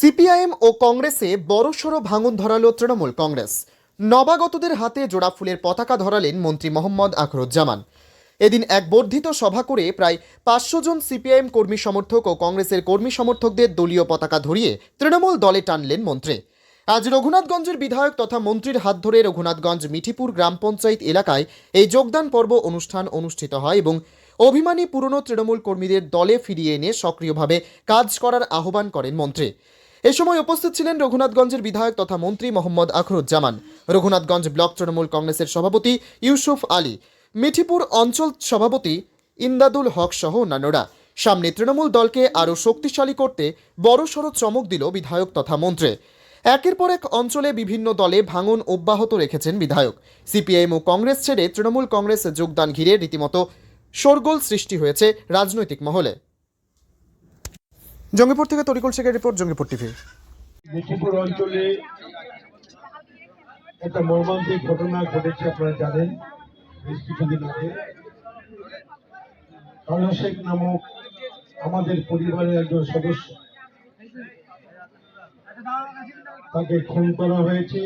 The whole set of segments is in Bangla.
সিপিআইএম ও কংগ্রেসে বড়সড় ভাঙন ধরালো তৃণমূল কংগ্রেস। নবাগতদের হাতে জোড়া ফুলের পতাকা ধরালেন মন্ত্রী মোহাম্মদ আখরুজ্জামান। এদিন এক বর্ধিত সভা করে প্রায় পাঁচশো জন সিপিআইএম কর্মী সমর্থক ও কংগ্রেসের কর্মী সমর্থকদের দলীয় পতাকা ধরিয়ে তৃণমূল দলে টানলেন মন্ত্রী। আজ রঘুনাথগঞ্জের বিধায়ক তথা মন্ত্রীর হাত ধরে রঘুনাথগঞ্জ মিঠিপুর গ্রাম পঞ্চায়েত এলাকায় এই যোগদান পর্ব অনুষ্ঠান অনুষ্ঠিত হয় এবং অভিমানী পুরনো তৃণমূল কর্মীদের দলে ফিরিয়ে এনে সক্রিয়ভাবে কাজ করার আহ্বান করেন মন্ত্রী। এ সময় উপস্থিত ছিলেন রঘুনাথগঞ্জের বিধায়ক তথা মন্ত্রী মোহাম্মদ আখরুজ্জামান। রঘুনাথগঞ্জ ব্লক তৃণমূল কংগ্রেসের সভাপতি ইউসুফ আলী, মিঠিপুর অঞ্চল সভাপতি ইন্দাদুল হক সহ অন্যান্যরা। সামনে তৃণমূল দলকে আরও শক্তিশালী করতে বড়সড় চমক দিল বিধায়ক তথা মন্ত্রী। একের পর এক অঞ্চলে বিভিন্ন দলে ভাঙন অব্যাহত রেখেছেন বিধায়ক। সিপিআইএম ও কংগ্রেস ছেড়ে তৃণমূল কংগ্রেস যোগদান ঘিরে রীতিমতো শোরগোল সৃষ্টি হয়েছে রাজনৈতিক মহলে। জঙ্গিপুর থেকে তরিকুল শেখের রিপোর্ট, জঙ্গিপুর টিভি। অঞ্চলে একটা মর্মান্তিক ঘটনা ঘটেছে, আপনারা জানেন, বেশ কিছুদিন আগে। কালো শেখ নামক আমাদের পরিবারের একজন সদস্য তাকে খুন করা হয়েছে।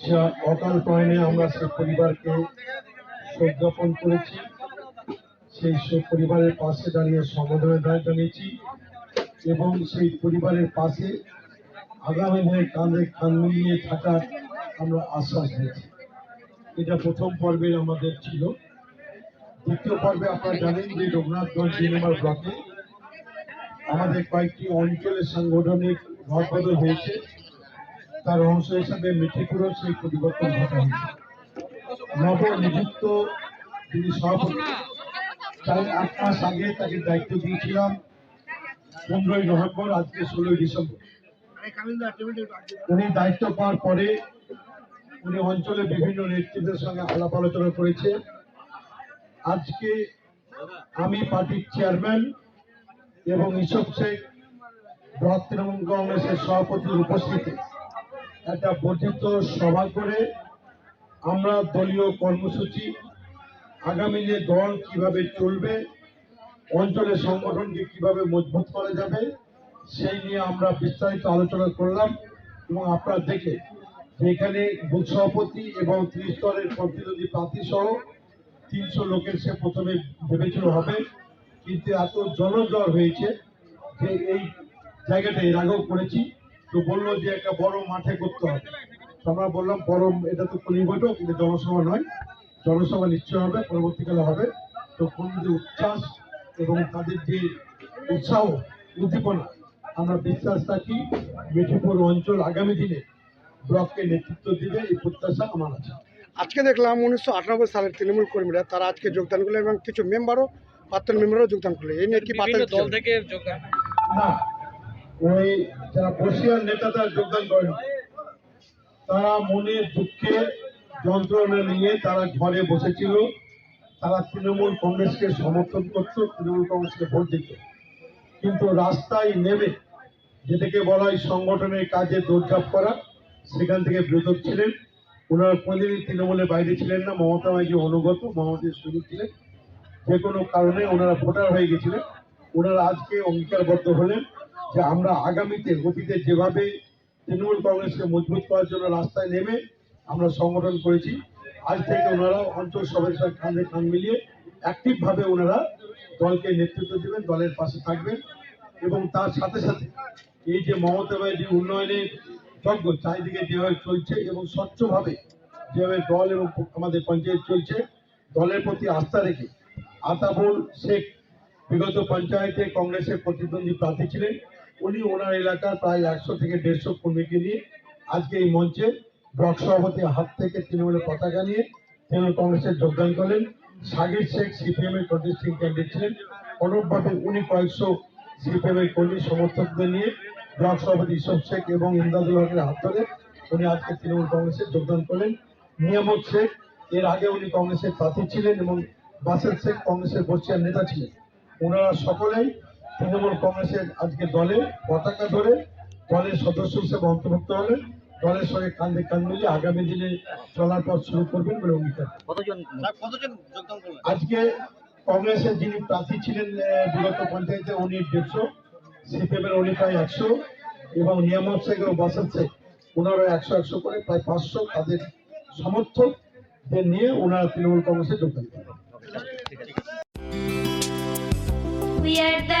সে অকাল প্রয়াণে আমরা সেই পরিবারকে শোক জ্ঞাপন করেছি। সেই শোক পরিবারের পাশে দাঁড়িয়ে সমবেদনা জানিয়েছি এবং সেই পরিবারের পাশে আগামী দিনে কাঁধে কান মিলিয়ে থাকার আমরা আশ্বাস দিয়েছি। এটা প্রথম পর্বের আমাদের ছিল। দ্বিতীয় পর্বে আপনারা জানেন যে রঘুনাথগঞ্জ সিনেমার ব্লকে আমাদের কয়েকটি অঞ্চলের সাংগঠনিক ঘটবদল হয়েছে। তার অংশ হিসাবে মিঠিপুরও সেই পরিবর্তন ঘটা হয়েছে। নবনিযুক্ত যিনি সভাপতি তার আট মাস আগে তাকে দায়িত্ব দিয়েছিলাম পনেরোই নভেম্বর, আজকে ষোলোই ডিসেম্বর। উনি দায়িত্ব পাওয়ার পরে উনি অঞ্চলে বিভিন্ন নেতৃত্বের সঙ্গে আলাপ আলোচনা করেছে। আজকে আমি পার্টির চেয়ারম্যান এবং ইসব শেখ, ব্লক তৃণমূল কংগ্রেসের সভাপতির উপস্থিতি। একটা বর্ধিত সভা করে আমরা দলীয় কর্মসূচি আগামী যে দল কীভাবে চলবে, অঞ্চলের সংগঠনকে কীভাবে মজবুত করা যাবে, সেই নিয়ে আমরা বিস্তারিত আলোচনা করলাম এবং আপনারা দেখে যে এখানে বুথ সভাপতি এবং ত্রিস্তরের প্রতিনিধি প্রার্থী সহ তিনশো লোকের সে প্রথমে ভেবেছিল হবে, কিন্তু এত জনজর হয়েছে যে এই জায়গাটা এর আগেও করেছি। তো বলল যে একটা বড় মাঠে করতে হবে। আমরা বললাম, বড়, এটা তো খুলি বৈঠক কিন্তু জনসভা নয়। জনসভা নিশ্চয় হবে পরবর্তীকালে হবে। তো কর্মীদের উচ্ছ্বাস এবং তাদের যে উৎসাহ উদ্দীপনা আমরা বিশ্বাস রাখি মিঠিপুর অঞ্চল আগামী দিনে ব্লককে নেতৃত্ব দিবে এই প্রত্যাশা আমার আছে। আজকে দেখলাম উনিশশো আটানব্বই সালের তৃণমূল কর্মীরা তারা আজকে যোগদান করল এবং কিছু মেম্বারও প্রাক্তন মেম্বারও যোগদান করল এই নিয়ে কি দল থেকে যোগদান না ওই যারা বসিয়ার নেতারা যোগদান করেন তারা মনে দুঃখে যন্ত্রণা নিয়ে তারা ঘরে বসেছিল। তারা তৃণমূল কংগ্রেসকে সমর্থন করত তৃণমূল কংগ্রেসকে ভোট দিত কিন্তু রাস্তায় নেমে যেটাকে বলা হয় সংগঠনের কাজে দৌড়ঝাঁপ করা, সেখান থেকে বিরত ছিলেন। ওনারা কোনদিনই তৃণমূলের বাইরে ছিলেন না। মমতা ব্যানার্জি অনুগত মমতার সুযোগ ছিলেন যে কোনো কারণে ওনারা ভোটার হয়ে গেছিলেন। ওনারা আজকে অঙ্গীকারবদ্ধ হলেন যে আমরা আগামীতে অতীতে যেভাবে তৃণমূল কংগ্রেসকে মজবুত করার জন্য রাস্তায় নেমে আমরা সংগঠন করেছি। আজ থেকে ওনারা অঞ্চল সভার সাথে কাঁধে কান মিলিয়ে অ্যাক্টিভ ভাবে ওনারা দলকে নেতৃত্ব দেবেন, দলের পাশে থাকবেন এবং তার সাথে সাথে এই যে মমতা ব্যানার্জি উন্নয়নের যজ্ঞ চারিদিকে যেভাবে চলছে এবং স্বচ্ছভাবে যেভাবে দল এবং আমাদের পঞ্চায়েত চলছে, দলের প্রতি আস্থা রেখে আতাবুল শেখ বিগত পঞ্চায়েতে কংগ্রেসের প্রতিদ্বন্দ্বী প্রার্থী ছিলেন। উনি ওনার এলাকার প্রায় একশো থেকে দেড়শো কর্মীকে নিয়ে আজকে এই মঞ্চে ব্লক সভাপতির হাত থেকে তৃণমূলের পতাকা নিয়ে তৃণমূল কংগ্রেসে যোগদান করলেন। সাগির শেখ সিপিএম এর কন্টেস্টিং ক্যান্ডিডেট ছিলেন। অনুরূপভাবে উনি কয়েকশো সিপিএম এর কর্মী সমর্থকদের নিয়ে ব্লক সভাপতি ইসব শেখ এবং ইমদাদুল হকের হাত ধরে উনি আজকে তৃণমূল কংগ্রেসে যোগদান করলেন। নিয়ামত শেখ, এর আগে উনি কংগ্রেসের প্রার্থী ছিলেন এবং বাসের শেখ কংগ্রেসের বর্ষিয়ার নেতা ছিলেন। ওনারা সকলেই তৃণমূল কংগ্রেসের আজকে দলে পতাকা ধরে দলের সদস্য হিসেবে অন্তর্ভুক্ত হলেন। দলের সঙ্গে কাঁধে কাঁধ মিলিয়ে আগামী দিনে চলার পথ শুরু করবেন বলে অঙ্গীকার কতজন? কতজন যোগদান করলেন? আজকে কংগ্রেসের যিনি প্রার্থী ছিলেন বিগত পঞ্চায়েতে উনি দেড়শো সিপিএমের উনি প্রায় একশো এবং নিয়ামক শেখ ও বাসাদ শেখ ওনারা একশো একশো করে প্রায় পাঁচশো তাদের সমর্থকদের নিয়ে ওনারা তৃণমূল কংগ্রেসে যোগদান করেন We are the